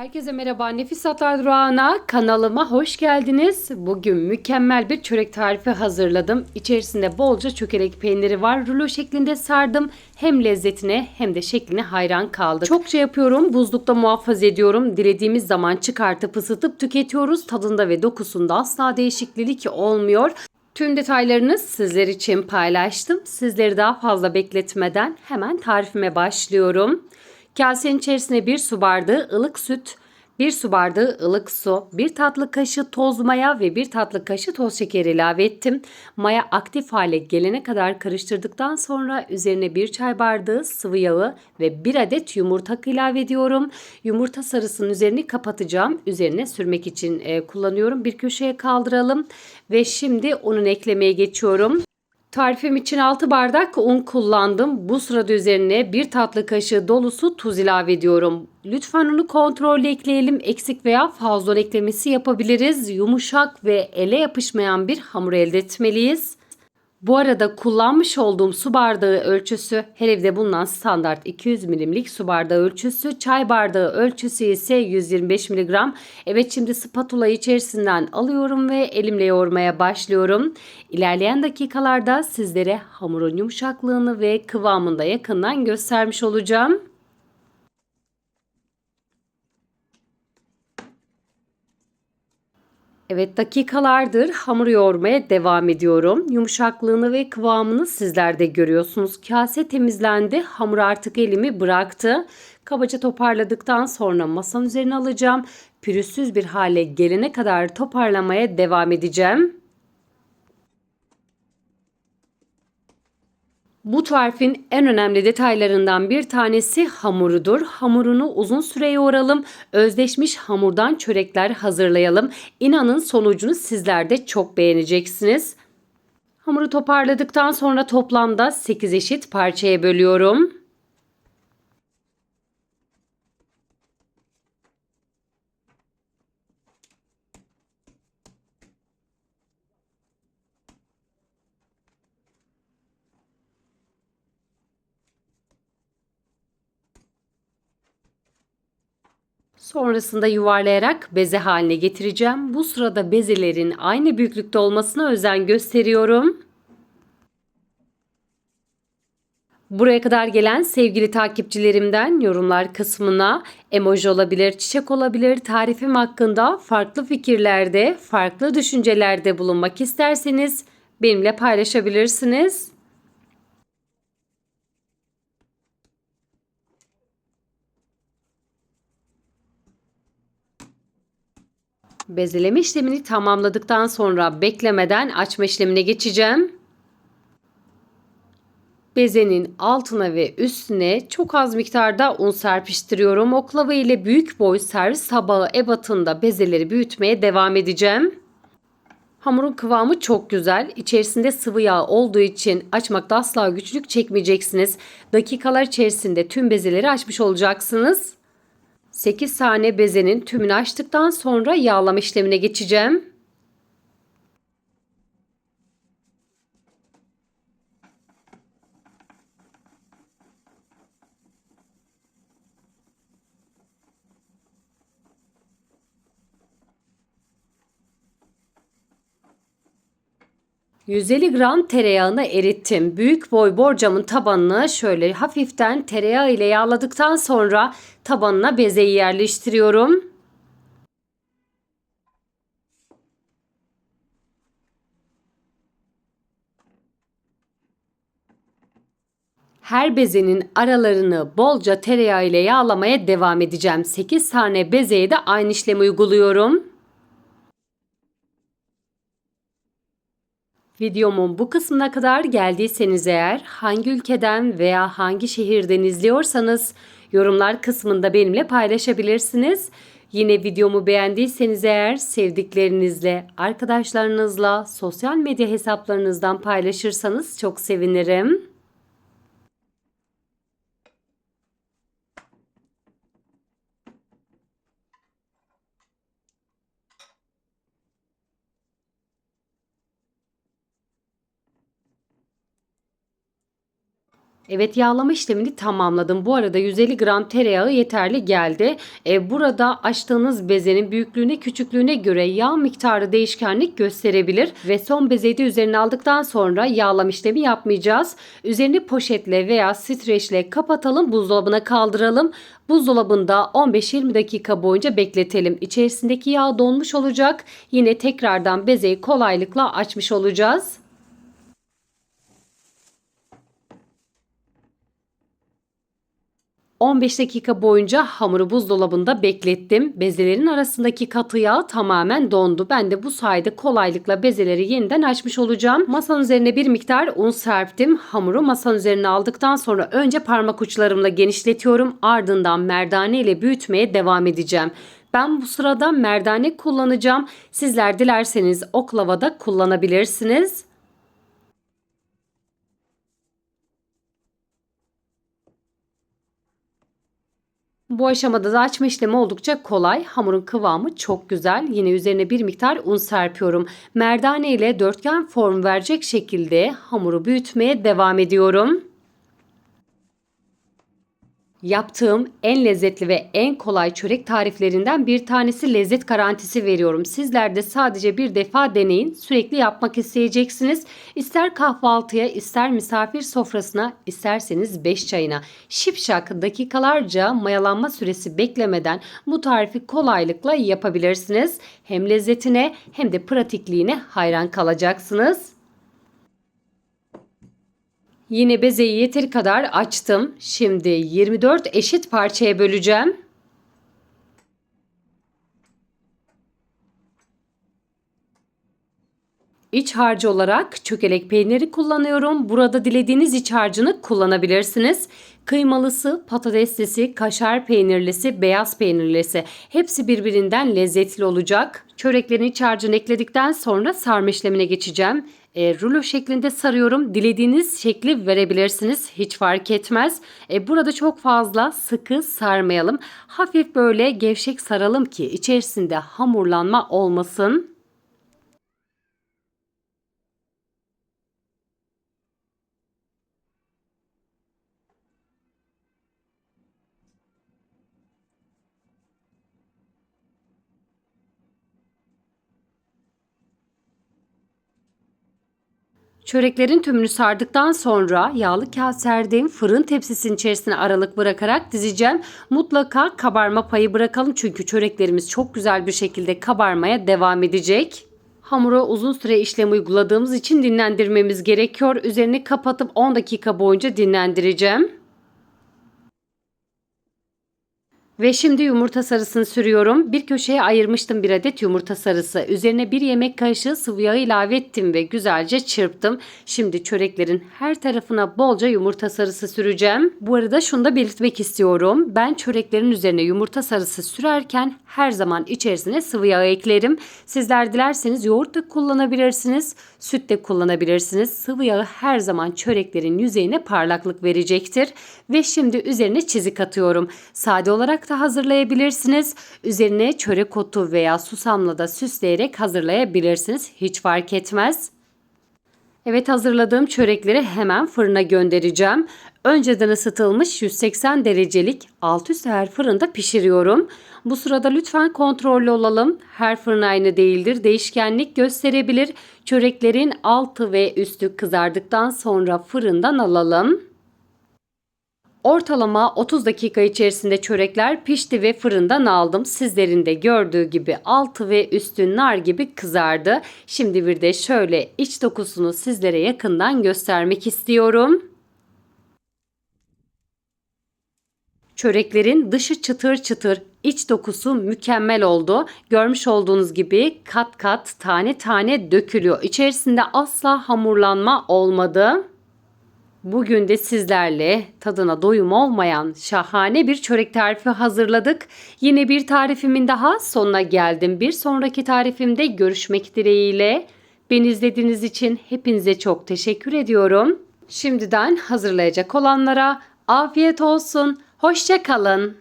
Herkese merhaba. Nefis Hatlar Durağı'na kanalıma hoş geldiniz. Bugün mükemmel bir çörek tarifi hazırladım. İçerisinde bolca çökelek peyniri var. Rulo şeklinde sardım. Hem lezzetine hem de şekline hayran kaldık. Çokça yapıyorum. Buzlukta muhafaza ediyorum. Dilediğimiz zaman çıkartıp ısıtıp tüketiyoruz. Tadında ve dokusunda asla değişiklik olmuyor. Tüm detaylarını sizler için paylaştım. Sizleri daha fazla bekletmeden hemen tarifime başlıyorum. Kasenin içerisine bir su bardağı ılık süt, bir su bardağı ılık su, bir tatlı kaşığı toz maya ve bir tatlı kaşığı toz şeker ilave ettim. Maya aktif hale gelene kadar karıştırdıktan sonra üzerine bir çay bardağı sıvı yağı ve bir adet yumurta ilave ediyorum. Yumurta sarısının üzerini kapatacağım. Üzerine sürmek için e, kullanıyorum. Bir köşeye kaldıralım ve şimdi onun eklemeye geçiyorum. Tarifim için 6 bardak un kullandım. Bu sırada üzerine bir tatlı kaşığı dolusu tuz ilave ediyorum. Lütfen unu kontrollü ekleyelim. Eksik veya fazla eklemesi yapabiliriz. Yumuşak ve ele yapışmayan bir hamur elde etmeliyiz. Bu arada kullanmış olduğum su bardağı ölçüsü her evde bulunan standart 200 milimlik su bardağı ölçüsü. Çay bardağı ölçüsü ise 125 miligram. Evet şimdi spatulayı içerisinden alıyorum ve elimle yoğurmaya başlıyorum. İlerleyen dakikalarda sizlere hamurun yumuşaklığını ve kıvamını da yakından göstermiş olacağım. Evet dakikalardır hamur yoğurmaya devam ediyorum. Yumuşaklığını ve kıvamını sizler de görüyorsunuz. Kase temizlendi. Hamur artık elimi bıraktı. Kabaca toparladıktan sonra masanın üzerine alacağım. Pürüzsüz bir hale gelene kadar toparlamaya devam edeceğim. Bu tarifin en önemli detaylarından bir tanesi hamurudur. Hamurunu uzun süre yoğuralım. Özleşmiş hamurdan çörekler hazırlayalım. İnanın sonucunu sizler de çok beğeneceksiniz. Hamuru toparladıktan sonra toplamda 8 eşit parçaya bölüyorum. Sonrasında yuvarlayarak beze haline getireceğim. Bu sırada bezelerin aynı büyüklükte olmasına özen gösteriyorum. Buraya kadar gelen sevgili takipçilerimden yorumlar kısmına emoji olabilir, çiçek olabilir, tarifim hakkında farklı fikirlerde, farklı düşüncelerde bulunmak isterseniz benimle paylaşabilirsiniz. Bezeleme işlemini tamamladıktan sonra beklemeden açma işlemine geçeceğim. Bezenin altına ve üstüne çok az miktarda un serpiştiriyorum. Oklava ile büyük boy servis tabağı ebatında bezeleri büyütmeye devam edeceğim. Hamurun kıvamı çok güzel. İçerisinde sıvı yağ olduğu için açmakta asla güçlük çekmeyeceksiniz. Dakikalar içerisinde tüm bezeleri açmış olacaksınız. 8 tane bezenin tümünü açtıktan sonra yağlama işlemine geçeceğim. ...150 gram tereyağını erittim. Büyük boy borcamın tabanını şöyle hafiften tereyağı ile yağladıktan sonra tabanına bezeyi yerleştiriyorum. Her bezenin aralarını bolca tereyağı ile yağlamaya devam edeceğim. 8 tane bezeye de aynı işlemi uyguluyorum. Videomun bu kısmına kadar geldiyseniz eğer hangi ülkeden veya hangi şehirden izliyorsanız yorumlar kısmında benimle paylaşabilirsiniz. Yine videomu beğendiyseniz eğer sevdiklerinizle, arkadaşlarınızla, sosyal medya hesaplarınızdan paylaşırsanız çok sevinirim. Evet yağlama işlemini tamamladım. Bu arada 150 gram tereyağı yeterli geldi. E, burada açtığınız bezenin büyüklüğüne küçüklüğüne göre yağ miktarı değişkenlik gösterebilir. Ve son bezeyi de üzerine aldıktan sonra yağlama işlemi yapmayacağız. Üzerini poşetle veya streçle kapatalım buzdolabına kaldıralım. Buzdolabında 15-20 dakika boyunca bekletelim. İçerisindeki yağ donmuş olacak. Yine tekrardan bezeyi kolaylıkla açmış olacağız. 15 dakika boyunca hamuru buzdolabında beklettim. Bezelerin arasındaki katı yağ tamamen dondu. Ben de bu sayede kolaylıkla bezeleri yeniden açmış olacağım. Masanın üzerine bir miktar un serptim. Hamuru masanın üzerine aldıktan sonra önce parmak uçlarımla genişletiyorum. Ardından merdane ile büyütmeye devam edeceğim. Ben bu sırada merdane kullanacağım. Sizler dilerseniz oklava da kullanabilirsiniz. Bu aşamada da açma işlemi oldukça kolay. Hamurun kıvamı çok güzel. Yine üzerine bir miktar un serpiyorum. Merdane ile dörtgen form verecek şekilde hamuru büyütmeye devam ediyorum. Yaptığım en lezzetli ve en kolay çörek tariflerinden bir tanesi lezzet garantisi veriyorum. Sizler de sadece bir defa deneyin. Sürekli yapmak isteyeceksiniz. İster kahvaltıya, ister misafir sofrasına, isterseniz 5 çayına. Şipşak dakikalarca mayalanma süresi beklemeden bu tarifi kolaylıkla yapabilirsiniz. Hem lezzetine hem de pratikliğine hayran kalacaksınız. Yine bezeyi yeteri kadar açtım. Şimdi 24 eşit parçaya böleceğim. İç harcı olarak çökelek peyniri kullanıyorum. Burada dilediğiniz iç harcını kullanabilirsiniz. Kıymalısı, patateslisi, kaşar peynirlisi, beyaz peynirlisi hepsi birbirinden lezzetli olacak. Çöreklerin iç harcını ekledikten sonra sarma işlemine geçeceğim. E, rulo şeklinde sarıyorum. Dilediğiniz şekli verebilirsiniz. Hiç fark etmez. E, burada çok fazla sıkı sarmayalım. Hafif böyle gevşek saralım ki içerisinde hamurlanma olmasın. Çöreklerin tümünü sardıktan sonra yağlı kağıt serdiğim fırın tepsisinin içerisine aralık bırakarak dizeceğim. Mutlaka kabarma payı bırakalım çünkü çöreklerimiz çok güzel bir şekilde kabarmaya devam edecek. Hamura uzun süre işlem uyguladığımız için dinlendirmemiz gerekiyor. Üzerini kapatıp 10 dakika boyunca dinlendireceğim. Ve şimdi yumurta sarısını sürüyorum. Bir köşeye ayırmıştım bir adet yumurta sarısı. Üzerine bir yemek kaşığı sıvı yağ ilave ettim ve güzelce çırptım. Şimdi çöreklerin her tarafına bolca yumurta sarısı süreceğim. Bu arada şunu da belirtmek istiyorum. Ben çöreklerin üzerine yumurta sarısı sürerken her zaman içerisine sıvı yağ eklerim. Sizler dilerseniz yoğurt da kullanabilirsiniz. Süt de kullanabilirsiniz. Sıvı yağı her zaman çöreklerin yüzeyine parlaklık verecektir. Ve şimdi üzerine çizik atıyorum. Sade olarak da hazırlayabilirsiniz. Üzerine çörek otu veya susamla da süsleyerek hazırlayabilirsiniz. Hiç fark etmez. Evet hazırladığım çörekleri hemen fırına göndereceğim. Önceden ısıtılmış 180 derecelik alt üst her fırında pişiriyorum. Bu sırada lütfen kontrollü olalım. Her fırın aynı değildir. Değişkenlik gösterebilir. Çöreklerin altı ve üstü kızardıktan sonra fırından alalım. Ortalama 30 dakika içerisinde çörekler pişti ve fırından aldım. Sizlerin de gördüğü gibi altı ve üstü nar gibi kızardı. Şimdi bir de şöyle iç dokusunu sizlere yakından göstermek istiyorum. Çöreklerin dışı çıtır çıtır, iç dokusu mükemmel oldu. Görmüş olduğunuz gibi kat kat tane tane dökülüyor. İçerisinde asla hamurlanma olmadı. Bugün de sizlerle tadına doyum olmayan şahane bir çörek tarifi hazırladık. Yine bir tarifimin daha sonuna geldim. Bir sonraki tarifimde görüşmek dileğiyle. Beni izlediğiniz için hepinize çok teşekkür ediyorum. Şimdiden hazırlayacak olanlara afiyet olsun. Hoşça kalın.